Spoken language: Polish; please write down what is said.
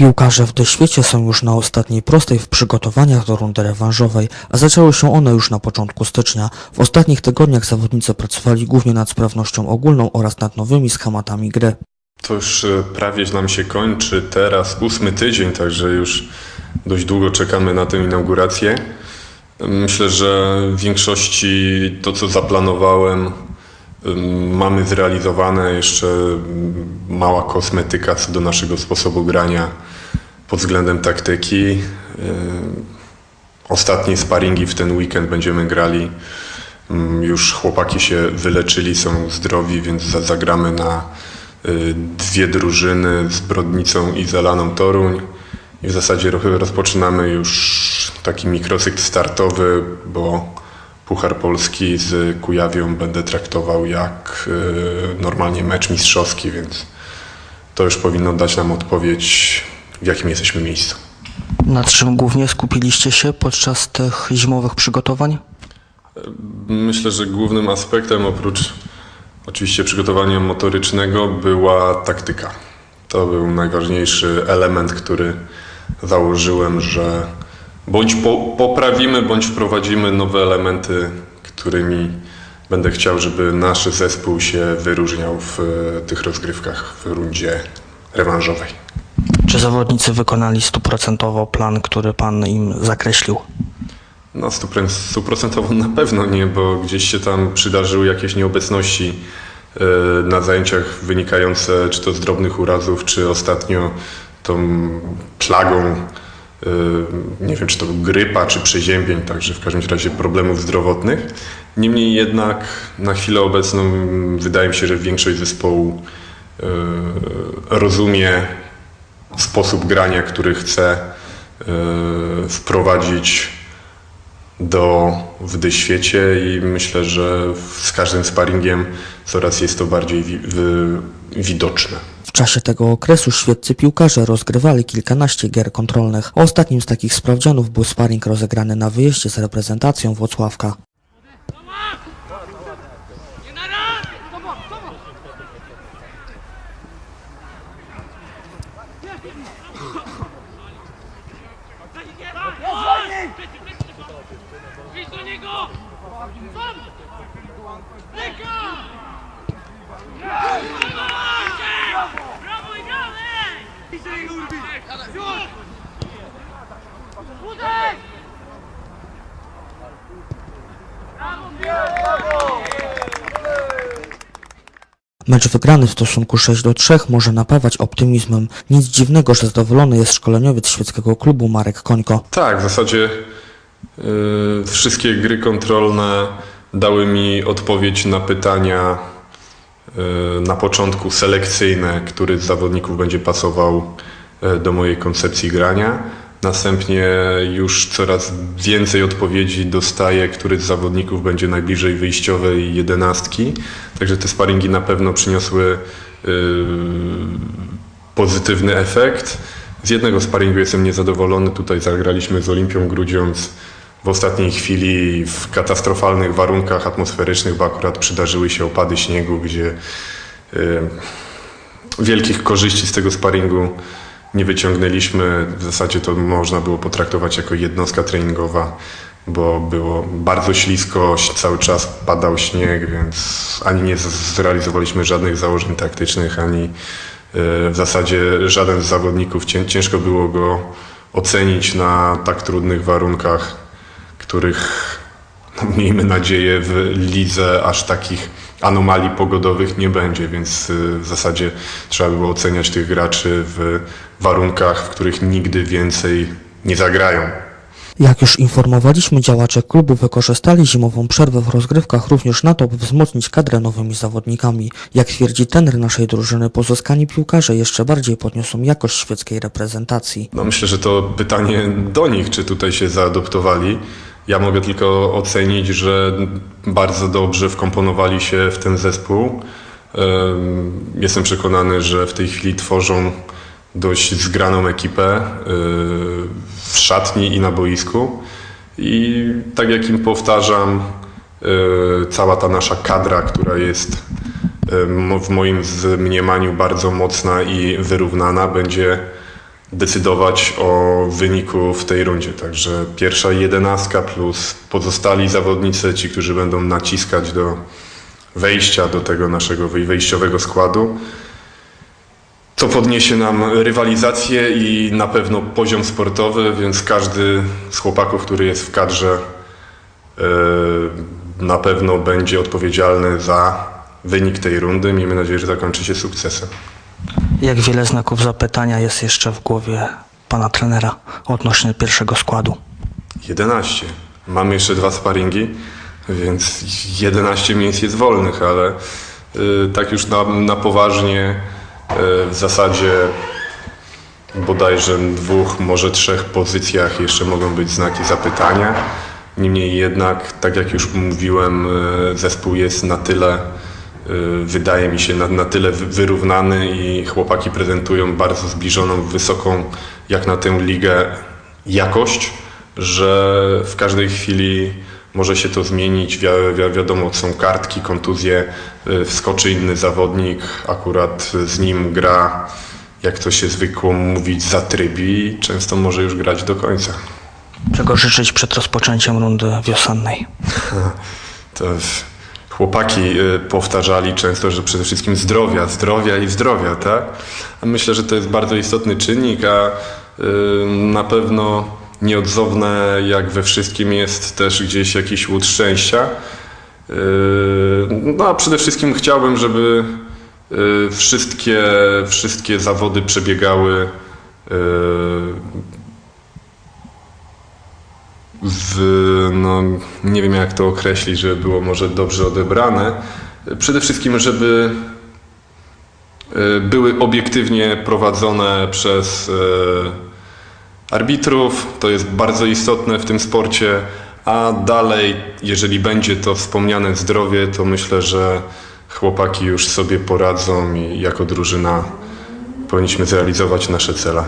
Piłkarze w świecie są już na ostatniej prostej w przygotowaniach do rundy rewanżowej, a zaczęły się one już na początku stycznia. W ostatnich tygodniach zawodnicy pracowali głównie nad sprawnością ogólną oraz nad nowymi schematami gry. To już e, prawie nam się kończy teraz ósmy tydzień, także już dość długo czekamy na tę inaugurację. Myślę, że w większości to, co zaplanowałem, mamy zrealizowane. Jeszcze mała kosmetyka co do naszego sposobu grania pod względem taktyki. Ym, Ostatnie sparingi w ten weekend będziemy grali. Ym, Już chłopaki się wyleczyli, są zdrowi, więc za- zagramy na y, dwie drużyny z Brodnicą i Zalaną Toruń. I w zasadzie ro- rozpoczynamy już taki mikrocykl startowy, bo Puchar Polski z Kujawią będę traktował jak y, normalnie mecz mistrzowski, więc to już powinno dać nam odpowiedź, w jakim jesteśmy miejscu. Nad czym głównie skupiliście się podczas tych zimowych przygotowań? Myślę, że głównym aspektem oprócz oczywiście przygotowania motorycznego była taktyka. To był najważniejszy element, który założyłem, że bądź po, poprawimy, bądź wprowadzimy nowe elementy, którymi będę chciał, żeby nasz zespół się wyróżniał w e, tych rozgrywkach w rundzie rewanżowej. Czy zawodnicy wykonali stuprocentowo plan, który pan im zakreślił? No stuprocentowo na pewno nie, bo gdzieś się tam przydarzyły jakieś nieobecności e, na zajęciach wynikające czy to z drobnych urazów, czy ostatnio tą plagą, e, nie wiem czy to grypa, czy przeziębień, także w każdym razie problemów zdrowotnych. Niemniej jednak na chwilę obecną mm, wydaje mi się, że większość zespołu e, rozumie sposób grania, który chce e, wprowadzić do w świecie i myślę, że z każdym sparingiem coraz jest to bardziej wi- widoczne. W czasie tego okresu świeccy piłkarze rozgrywali kilkanaście gier kontrolnych. Ostatnim z takich sprawdzianów był sparring rozegrany na wyjeździe z reprezentacją Włocławka. Nie na raz! Tobą, tobą! Idź do niego! Sam! Ręka! Brawo i gramy! Już! Uderz! Mecz wygrany w stosunku 6 do 3 może napawać optymizmem. Nic dziwnego, że zadowolony jest szkoleniowiec świeckiego klubu Marek Końko. Tak, w zasadzie y, wszystkie gry kontrolne dały mi odpowiedź na pytania y, na początku selekcyjne, który z zawodników będzie pasował y, do mojej koncepcji grania. Następnie już coraz więcej odpowiedzi dostaję, który z zawodników będzie najbliżej wyjściowej jedenastki. Także te sparingi na pewno przyniosły y, pozytywny efekt. Z jednego sparingu jestem niezadowolony. Tutaj zagraliśmy z Olimpią Grudziądz w ostatniej chwili w katastrofalnych warunkach atmosferycznych, bo akurat przydarzyły się opady śniegu, gdzie y, wielkich korzyści z tego sparingu nie wyciągnęliśmy. W zasadzie to można było potraktować jako jednostka treningowa, bo było bardzo ślisko, cały czas padał śnieg, więc ani nie zrealizowaliśmy żadnych założeń taktycznych, ani y, w zasadzie żaden z zawodników cię- ciężko było go ocenić na tak trudnych warunkach, których no, miejmy nadzieję w lidze aż takich anomalii pogodowych nie będzie, więc y, w zasadzie trzeba było oceniać tych graczy w warunkach, w których nigdy więcej nie zagrają. Jak już informowaliśmy, działacze klubu wykorzystali zimową przerwę w rozgrywkach również na to, by wzmocnić kadrę nowymi zawodnikami. Jak twierdzi trener naszej drużyny, pozyskani piłkarze jeszcze bardziej podniosą jakość świeckiej reprezentacji. No myślę, że to pytanie do nich, czy tutaj się zaadoptowali. Ja mogę tylko ocenić, że bardzo dobrze wkomponowali się w ten zespół. Jestem przekonany, że w tej chwili tworzą dość zgraną ekipę yy, w szatni i na boisku. I tak jak im powtarzam, yy, cała ta nasza kadra, która jest w moim mniemaniu bardzo mocna i wyrównana, będzie decydować o wyniku w tej rundzie. Także pierwsza jedenastka plus pozostali zawodnicy, ci, którzy będą naciskać do wejścia do tego naszego wej- wejściowego składu. To podniesie nam rywalizację i na pewno poziom sportowy, więc każdy z chłopaków, który jest w kadrze, e, na pewno będzie odpowiedzialny za wynik tej rundy. Miejmy nadzieję, że zakończy się sukcesem. Jak wiele znaków zapytania jest jeszcze w głowie pana trenera odnośnie pierwszego składu? 11. Mamy jeszcze dwa sparingi, więc 11 miejsc jest wolnych, ale y, tak już na, na poważnie y, w zasadzie bodajże dwóch, może trzech pozycjach jeszcze mogą być znaki zapytania. Niemniej jednak, tak jak już mówiłem, y, zespół jest na tyle, wydaje mi się, na, na tyle wy- wyrównany i chłopaki prezentują bardzo zbliżoną, wysoką, jak na tę ligę, jakość, że w każdej chwili może się to zmienić. Wi wi wiadomo, są kartki, kontuzje, y, wskoczy inny zawodnik, akurat z nim gra, jak to się zwykło mówić, zatrybi i często może już grać do końca. Czego życzyć przed rozpoczęciem rundy wiosennej? To chłopaki y, powtarzali często, że przede wszystkim zdrowia, zdrowia i zdrowia, tak? A myślę, że to jest bardzo istotny czynnik, a y, na pewno nieodzowne jak we wszystkim jest też gdzieś jakiś łód szczęścia. Y, No a przede wszystkim chciałbym, żeby wszystkie, wszystkie zawody przebiegały w, no, nie wiem jak to określić, żeby było może dobrze odebrane. Przede wszystkim, żeby e, były obiektywnie prowadzone przez e, arbitrów. To jest bardzo istotne w tym sporcie. A dalej, jeżeli będzie to wspomniane zdrowie, to myślę, że chłopaki już sobie poradzą i jako drużyna powinniśmy zrealizować nasze cele.